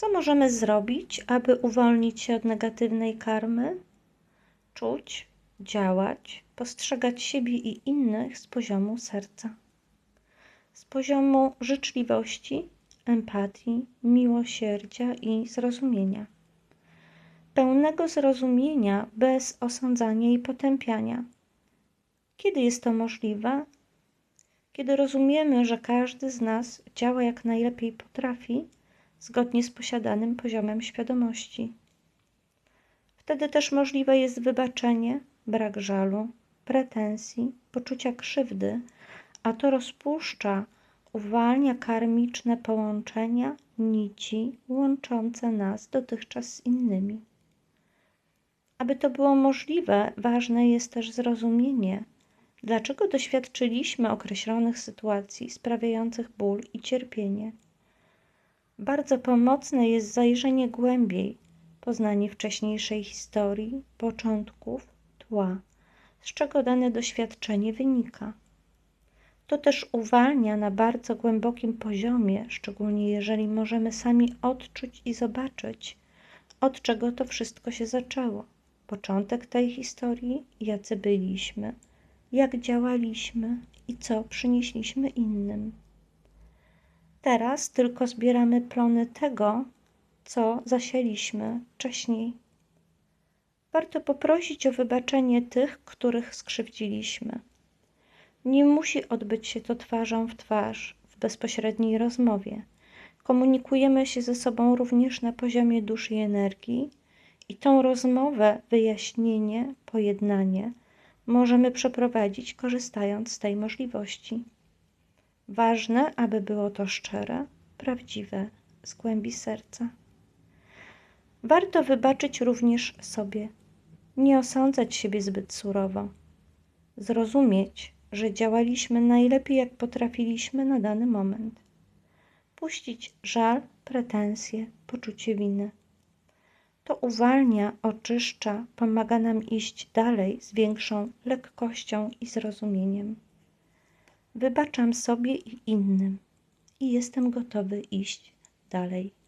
Co możemy zrobić, aby uwolnić się od negatywnej karmy? Czuć, działać, postrzegać siebie i innych z poziomu serca, z poziomu życzliwości, empatii, miłosierdzia i zrozumienia. Pełnego zrozumienia bez osądzania i potępiania. Kiedy jest to możliwe? Kiedy rozumiemy, że każdy z nas działa jak najlepiej potrafi, zgodnie z posiadanym poziomem świadomości. Wtedy też możliwe jest wybaczenie, brak żalu, pretensji, poczucia krzywdy, a to rozpuszcza, uwalnia karmiczne połączenia, nici łączące nas dotychczas z innymi. Aby to było możliwe, ważne jest też zrozumienie, dlaczego doświadczyliśmy określonych sytuacji sprawiających ból i cierpienie. Bardzo pomocne jest zajrzenie głębiej, poznanie wcześniejszej historii, początków, tła, z czego dane doświadczenie wynika. To też uwalnia na bardzo głębokim poziomie, szczególnie jeżeli możemy sami odczuć i zobaczyć, od czego to wszystko się zaczęło. Początek tej historii, jacy byliśmy, jak działaliśmy i co przynieśliśmy innym. Teraz tylko zbieramy plony tego, co zasieliśmy wcześniej. Warto poprosić o wybaczenie tych, których skrzywdziliśmy. Nie musi odbyć się to twarzą w twarz, w bezpośredniej rozmowie. Komunikujemy się ze sobą również na poziomie duszy i energii, i tą rozmowę, wyjaśnienie, pojednanie możemy przeprowadzić korzystając z tej możliwości. Ważne, aby było to szczere, prawdziwe, z głębi serca. Warto wybaczyć również sobie, nie osądzać siebie zbyt surowo, zrozumieć, że działaliśmy najlepiej, jak potrafiliśmy na dany moment. Puścić żal, pretensje, poczucie winy. To uwalnia, oczyszcza, pomaga nam iść dalej z większą lekkością i zrozumieniem. Wybaczam sobie i innym i jestem gotowy iść dalej.